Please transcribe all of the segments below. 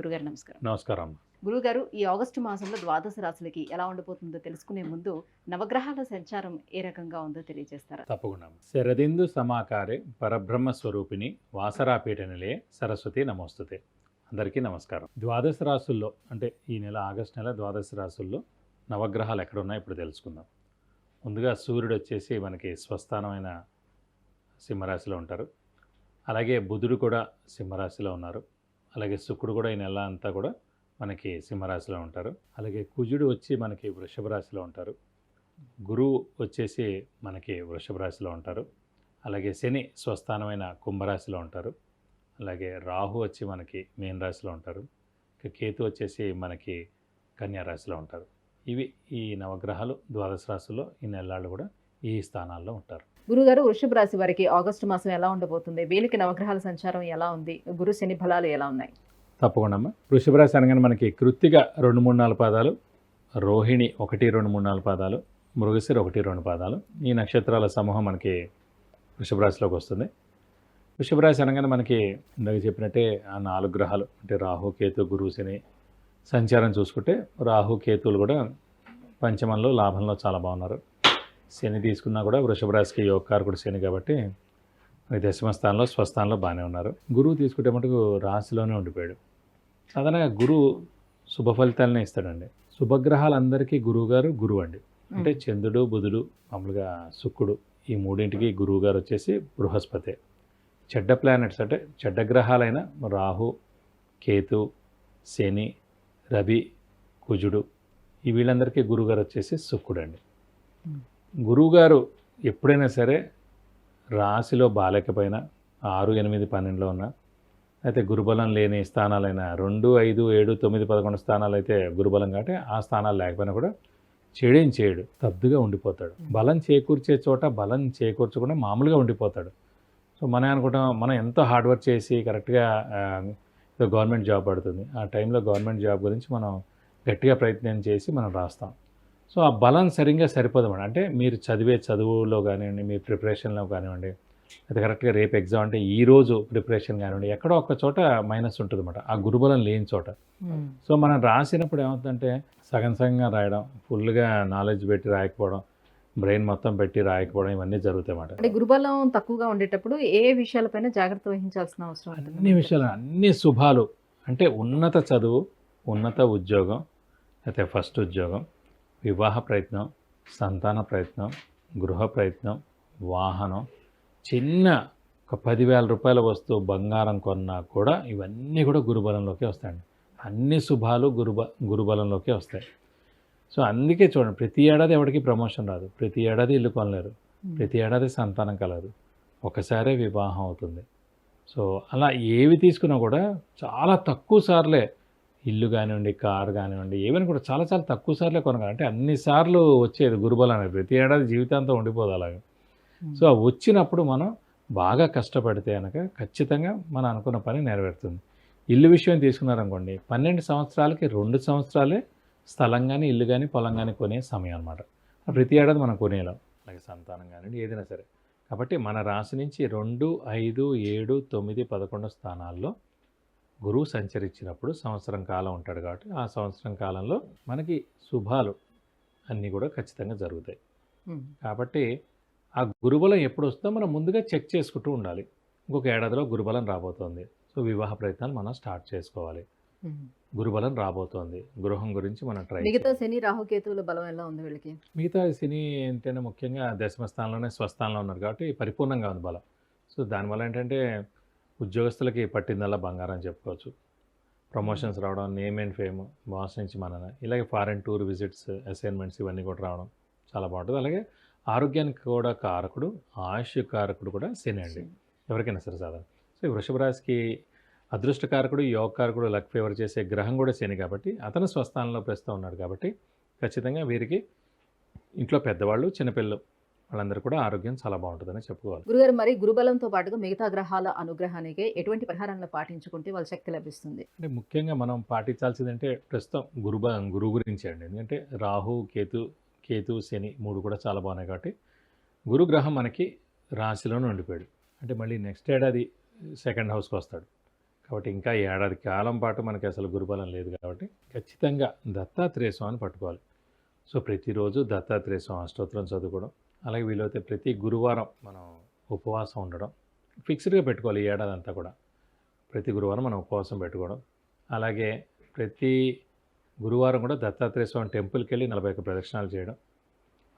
గురుగారు నమస్కారం. నమస్కారం. గురుగారు ఈ ఆగస్టు మాసంలో ద్వాదశ రాశులకి ఎలా ఉండబోతుందో తెలుసుకునే ముందు నవగ్రహాల సంచారం ఏ రకంగా ఉందో తెలియజేస్తారా? తప్పకుండా. శరదిందు సమాకారే పరబ్రహ్మ స్వరూపిణి వాసరాపీఠ నిలయ సరస్వతి నమోస్తుతే. అందరికీ నమస్కారం. ద్వాదశ రాసుల్లో అంటే ఈ నెల ఆగస్టు నెల ద్వాదశ రాసుల్లో నవగ్రహాలు ఎక్కడ ఉన్నాయో ఇప్పుడు తెలుసుకుందాం. ముందుగా సూర్యుడు వచ్చేసి మనకి స్వస్థానమైన సింహరాశిలో ఉంటారు. అలాగే బుధుడు కూడా సింహరాశిలో ఉన్నారు. అలాగే శుక్రుడు కూడా ఈ నెల అంతా కూడా మనకి సింహరాశిలో ఉంటారు. అలాగే కుజుడు వచ్చి మనకి వృషభ రాశిలో ఉంటారు. గురువు వచ్చేసి మనకి వృషభ రాశిలో ఉంటారు. అలాగే శని స్వస్థానమైన కుంభరాశిలో ఉంటారు. అలాగే రాహు వచ్చి మనకి మీన రాశిలో ఉంటారు. ఇక కేతు వచ్చేసి మనకి కన్యా రాశిలో ఉంటారు. ఇవి ఈ నవగ్రహాలు ద్వాదశ రాశుల్లో ఈ నెలలు కూడా ఈ స్థానాల్లో ఉంటారు. గురుగారు వృషభ రాశి వారికి ఆగస్టు మాసం ఎలా ఉండబోతుంది? వీళ్ళకి నవగ్రహాల సంచారం ఎలా ఉంది? గురు శని ఫలాలు ఎలా ఉన్నాయి? తప్పకుండా అమ్మ. వృషభ రాశి అనగానే మనకి కృత్తిక రెండు మూడు నాలుగు పాదాలు రోహిణి ఒకటి రెండు మూడు నాలుగు పాదాలు మృగశిర ఒకటి రెండు పాదాలు. ఈ నక్షత్రాల సమూహం మనకి వృషభ రాశిలోకి వస్తుంది. వృషభ రాశి అనగానే మనకి ఇందాక చెప్పినట్టే ఆ నాలుగు గ్రహాలు అంటే రాహు కేతు గురువు శని సంచారం చూసుకుంటే రాహు కేతువులు కూడా పంచమంలో లాభంలో చాలా బాగున్నారు. శని తీసుకున్నా కూడా వృషభ రాశికి యోగకారకుడు శని కాబట్టి మనకి దశమ స్థానంలో స్వస్థానంలో బాగానే ఉన్నారు. గురువు తీసుకుంటే మటుకు రాశిలోనే ఉండిపోయాడు. సాధారణంగా గురువు శుభ ఫలితాలనే ఇస్తాడండి. శుభగ్రహాలందరికీ గురువు గారు గురువు అండి అంటే చంద్రుడు బుధుడు మామూలుగా శుక్రుడు ఈ మూడింటికి గురువు గారు వచ్చేసి బృహస్పతి. చెడ్డ ప్లానెట్స్ అంటే చెడ్డ గ్రహాలైన రాహు కేతు శని రవి కుజుడు ఈ వీళ్ళందరికీ గురువుగారు వచ్చేసి శుక్రుడు అండి. గురువుగారు ఎప్పుడైనా సరే రాశిలో బాలేకపోయినా ఆరు ఎనిమిది పన్నెండులో ఉన్న అయితే గురుబలం లేని స్థానాలైన రెండు ఐదు ఏడు తొమ్మిది పదకొండు స్థానాలు అయితే గురుబలం కాబట్టి ఆ స్థానాలు లేకపోయినా కూడా చెడేం చేయడు. స్తబ్దుగా ఉండిపోతాడు. బలం చేకూర్చే చోట బలం చేకూర్చకుండా మామూలుగా ఉండిపోతాడు. సో మనం అనుకుంటాం మనం ఎంతో హార్డ్ వర్క్ చేసి కరెక్ట్గా గవర్నమెంట్ జాబ్ పడుతుంది. ఆ టైంలో గవర్నమెంట్ జాబ్ గురించి మనం గట్టిగా ప్రయత్నం చేసి మనం రాస్తాం. సో ఆ బలం సరిగ్గా సరిపోదు మేడం. అంటే మీరు చదివే చదువులో కానివ్వండి మీ ప్రిపరేషన్లో కానివ్వండి అది కరెక్ట్గా రేపు ఎగ్జామ్ అంటే ఈ రోజు ప్రిపరేషన్ కానివ్వండి ఎక్కడో ఒక చోట మైనస్ ఉంటుంది అనమాట ఆ గురుబలం లేని చోట. సో మనం రాసినప్పుడు ఏమవుతుందంటే సగం సగంగా రాయడం ఫుల్గా నాలెడ్జ్ పెట్టి రాయకపోవడం బ్రెయిన్ మొత్తం పెట్టి రాయకపోవడం ఇవన్నీ జరుగుతాయి అన్నమాట. అంటే గురుబలం తక్కువగా ఉండేటప్పుడు ఏ విషయాలపైన జాగ్రత్త వహించాల్సిన అవసరం అన్ని విషయాలు అన్ని శుభాలు. అంటే ఉన్నత చదువు ఉన్నత ఉద్యోగం అయితే ఫస్ట్ ఉద్యోగం వివాహ ప్రయత్నం సంతాన ప్రయత్నం గృహ ప్రయత్నం వాహనం చిన్న ఒక పదివేల రూపాయల వస్తువు బంగారం కొన్నా కూడా ఇవన్నీ కూడా గురుబలంలోకి వస్తాయండి. అన్ని శుభాలు గురుబ గురుబలంలోకి వస్తాయి. సో అందుకే చూడండి ప్రతి ఏడాది ఎవరికి ప్రమోషన్ రాదు. ప్రతి ఏడాది ఇల్లు కొనలేరు. ప్రతి ఏడాది సంతానం కలదు. ఒకసారే వివాహం అవుతుంది. సో అలా ఏవి తీసుకున్నా కూడా చాలా తక్కువ సార్లే ఇల్లు కానివ్వండి కారు కానివ్వండి ఏవైనా కూడా చాలా చాలా తక్కువ సార్లే కొనగలం అంటే అన్ని సార్లు వచ్చేది గురుబలం అనేది ప్రతి ఏడాది జీవితాంతం ఉండిపోదు అలాగే. సో వచ్చినప్పుడు మనం బాగా కష్టపడితే కనుక ఖచ్చితంగా మనం అనుకున్న పని నెరవేరుతుంది. ఇల్లు విషయం తీసుకున్నారనుకోండి పన్నెండు సంవత్సరాలకి రెండు సంవత్సరాలే స్థలం కానీ ఇల్లు కానీ పొలం కానీ కొనే సమయం అనమాట ప్రతి ఏడాది మనం కొనేలాం. అలాగే సంతానం కానివ్వండి ఏదైనా సరే. కాబట్టి మన రాశి నుంచి రెండు ఐదు ఏడు తొమ్మిది పదకొండు స్థానాల్లో గురువు సంచరించినప్పుడు సంవత్సరం కాలం ఉంటాడు కాబట్టి ఆ సంవత్సరం కాలంలో మనకి శుభాలు అన్నీ కూడా ఖచ్చితంగా జరుగుతాయి. కాబట్టి ఆ గురుబలం ఎప్పుడు వస్తుందో మనం ముందుగా చెక్ చేసుకుంటూ ఉండాలి. ఇంకొక ఏడాదిలో గురుబలం రాబోతోంది. సో వివాహ ప్రయత్నాలు మనం స్టార్ట్ చేసుకోవాలి. గురుబలం రాబోతోంది. గృహం గురించి మనం ట్రై మిగతా శని రాహుకేతువుల బలం ఎలా ఉంది వీళ్ళకి? మిగతా శని ఏంటంటే ముఖ్యంగా దశమ స్థానంలోనే స్వస్థానంలో ఉన్నారు కాబట్టి పరిపూర్ణంగా ఉంది బలం. సో దానివల్ల ఏంటంటే ఉద్యోగస్తులకి పట్టిందల్లా బంగారం అని చెప్పుకోవచ్చు ప్రమోషన్స్ రావడం నేమ్ అండ్ ఫేమ్ బాస్ నుంచి మన ఇలాగే ఫారెన్ టూర్ విజిట్స్ అసైన్మెంట్స్ ఇవన్నీ కూడా రావడం చాలా బాగుంటుంది. అలాగే ఆరోగ్యానికి కూడా కారకుడు ఆయుష్ కారకుడు కూడా శని అండి. ఎవరికైనా సరే సాధారణ. సో ఈ వృషభ రాశికి అదృష్టకారకుడు యోగకారకుడు లక్ ఫేవర్ చేసే గ్రహం కూడా శని కాబట్టి అతను స్వస్థానంలో ప్రస్తుతం ఉన్నాడు కాబట్టి ఖచ్చితంగా వీరికి ఇంట్లో పెద్దవాళ్ళు చిన్నపిల్లలు వాళ్ళందరూ కూడా ఆరోగ్యం చాలా బాగుంటుందని చెప్పుకోవాలి. గురుగారు మరి గురుబలంతో పాటుగా మిగతా గ్రహాల అనుగ్రహానికి ఎటువంటి పరిహారాలను పాటించుకుంటే వాళ్ళ శక్తి లభిస్తుంది? అంటే ముఖ్యంగా మనం పాటించాల్సింది అంటే ప్రస్తుతం గురు బ- గురువు గురించి అండి. ఎందుకంటే రాహు కేతు కేతు శని మూడు కూడా చాలా బాగున్నాయి కాబట్టి గురుగ్రహం మనకి రాశిలోనే ఉండిపోయాడు అంటే మళ్ళీ నెక్స్ట్ ఏడాది సెకండ్ హౌస్కి వస్తాడు. కాబట్టి ఇంకా ఏడాది కాలం పాటు మనకి అసలు గురుబలం లేదు కాబట్టి ఖచ్చితంగా దత్తాత్రేయ స్వామిని పట్టుకోవాలి. సో ప్రతిరోజు దత్తాత్రేయ స్వామి అష్టోత్తరం చదువుకోవడం అలాగే వీలైతే ప్రతి గురువారం మనం ఉపవాసం ఉండడం ఫిక్స్డ్గా పెట్టుకోవాలి ఈ ఏడాది అంతా కూడా. ప్రతి గురువారం మనం ఉపవాసం పెట్టుకోవడం. అలాగే ప్రతి గురువారం కూడా దత్తాత్రేయ స్వామి టెంపుల్కి వెళ్ళి నలభై ఒక్క ప్రదక్షిణాలు చేయడం.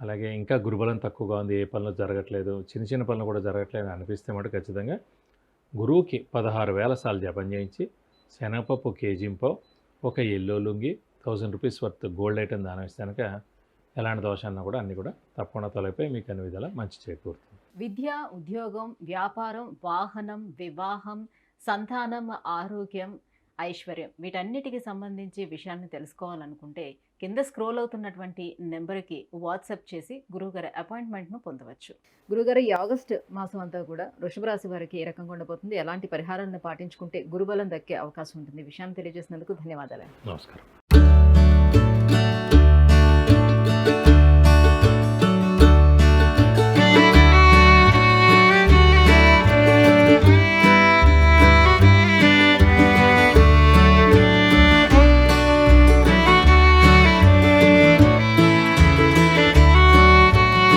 అలాగే ఇంకా గురుబలం తక్కువగా ఉంది ఏ పనులు జరగట్లేదు చిన్న చిన్న పనులు కూడా జరగట్లేదు అని అనిపిస్తే మటు ఖచ్చితంగా గురువుకి పదహారు వేల సార్లు జపం చేయించి శనగపప్పు కేజీంపో ఒక yellow lungi thousand rupees worth gold item దానం ఇస్తే కనుక ఎలాంటి దోషాన్ని కూడా అన్నీ కూడా తప్పకుండా తొలగిపోయి మీకు అన్ని విధాలా మంచి చేకూరుతుంది. విద్య ఉద్యోగం వ్యాపారం వాహనం వివాహం సంతానం ఆరోగ్యం ఐశ్వర్యం వీటన్నిటికి సంబంధించి విషయాన్ని తెలుసుకోవాలనుకుంటే కింద స్క్రోల్ అవుతున్నటువంటి నెంబర్కి వాట్సాప్ చేసి గురువుగారి అపాయింట్మెంట్ను పొందవచ్చు. గురుగారు ఈ ఆగస్ట్ మాసం అంతా కూడా వృషభ రాశి వారికి ఏ రకంగా ఉండబోతుంది ఎలాంటి పరిహారాలను పాటించుకుంటే గురుబలం దక్కే అవకాశం ఉంటుంది విషయాన్ని తెలియజేసినందుకు ధన్యవాదాలు. నమస్కారం.